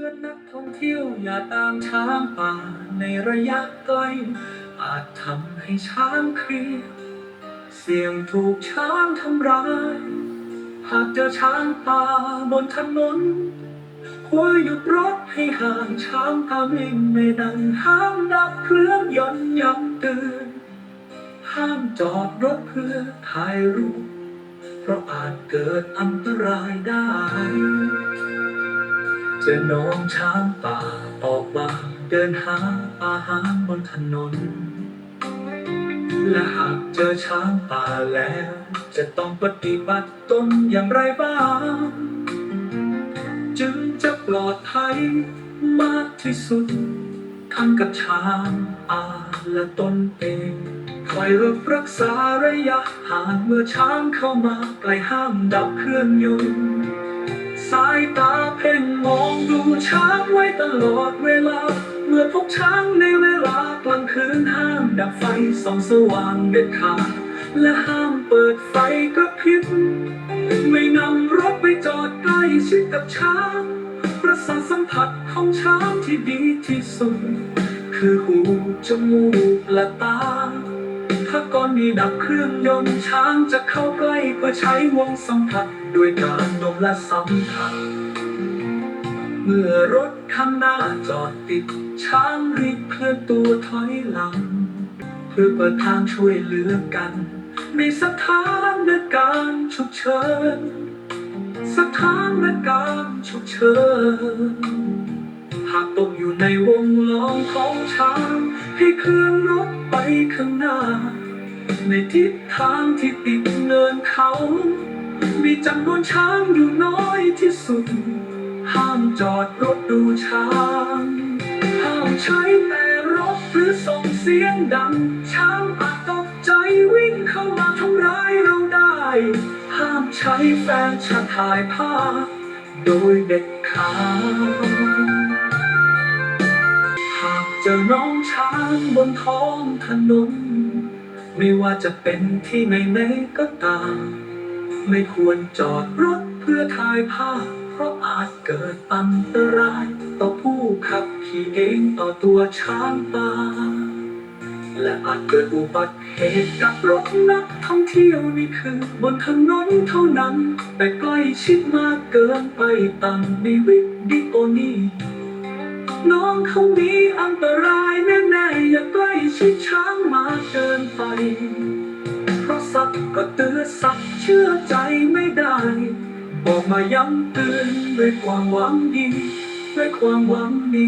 ตือนนักท่องเที่ยวอย่าตามช้างป่าในระยะใกล้อาจทำให้ช้างเครียดเสี่ยงถูกช้างทำร้าย หากเจอช้างป่าบนถนนควรหยุดรถให้ห่างช้างตามวิ่งไม่ดันห้ามดับเครื่องยนต์ย้ำเตือนห้ามจอดรถเพื่อถ่ายรูปเพราะอาจเกิดอันตรายได้ จอน้องช้างป่าออกมาเดินหาอาหารบนถนน และหากเจอช้างป่าแล้ว จะต้องปฏิบัติตนอย่างไรบ้าง จึงจะปลอดภัยมากที่สุดทั้งกับช้างป่าและตนเองคอยรบรักษาระยะห่างเมื่อช้างเข้ามาใกล้ห้ามดับเครื่องยนต์สายตา เพ่งมองดูช้างไว้ตลอดเวลา เมื่อพบช้างในเวลากลางคืนห้ามดับไฟส่องสว่างเด็ดขาดและห้ามเปิดไฟกระพริบไม่นำรถไปจอดใกล้ชิดกับช้างประสาทสัมผัสของช้างที่ดีที่สุด คือหูจมูกและตาถ้าก่อนมีดับเครื่องยนต์ช้างจะเข้าใกล้เพื่อใช้วงสัมผัส ด้วยการดมและสัมผัส เมื่อรถข้างหน้าจอดติดช้างรีบเคลื่อนตัวถอยหลัง เพื่อเปิดทางช่วยเหลือกัน ในสถานการณ์ฉุกเฉิน สถานการณ์ฉุกเฉิน หากตกอยู่ในวงล้อมของช้าง ให้เคลื่อนรถไปข้างหน้า ในทิศทางที่ติดเนินเขา มีจำนวนช้างอยู่น้อยที่สุด ห้ามจอดรถดูช้างห้ามใช้แต่รถหรือส่งเสียงดัง ช้างอาจตกใจวิ่งเข้ามาทำร้ายเราได้ ห้ามใช้แฟนฉันถ่ายภาพโดยเด็ดขาดหากเจอน้องช้างบนท้องถนน ไม่ว่าจะเป็นที่ไหนไหนๆก็ตาม ไม่ควรจอดรถเพื่อถ่ายภาพ เพราะอาจเกิดอันตราย ต่อผู้ขับขี่เองต่อตัวช้างป่า และอาจเกิดอุบัติเหตุกับรถนักท่องเที่ยวนี่คือบนถนนเท่านั้น แต่ใกล้ชิดมากเกินไปตามในวิดีโอนี้น้องเขามีอันตรายแน่ๆอย่าใกล้ชิดช้างมาเกินไป เพราะสัตว์ก็เตือนสัตว์เชื่อใจไม่ได้ บอกมาย้ำเตือนด้วยความหวังดีด้วยความหวังดี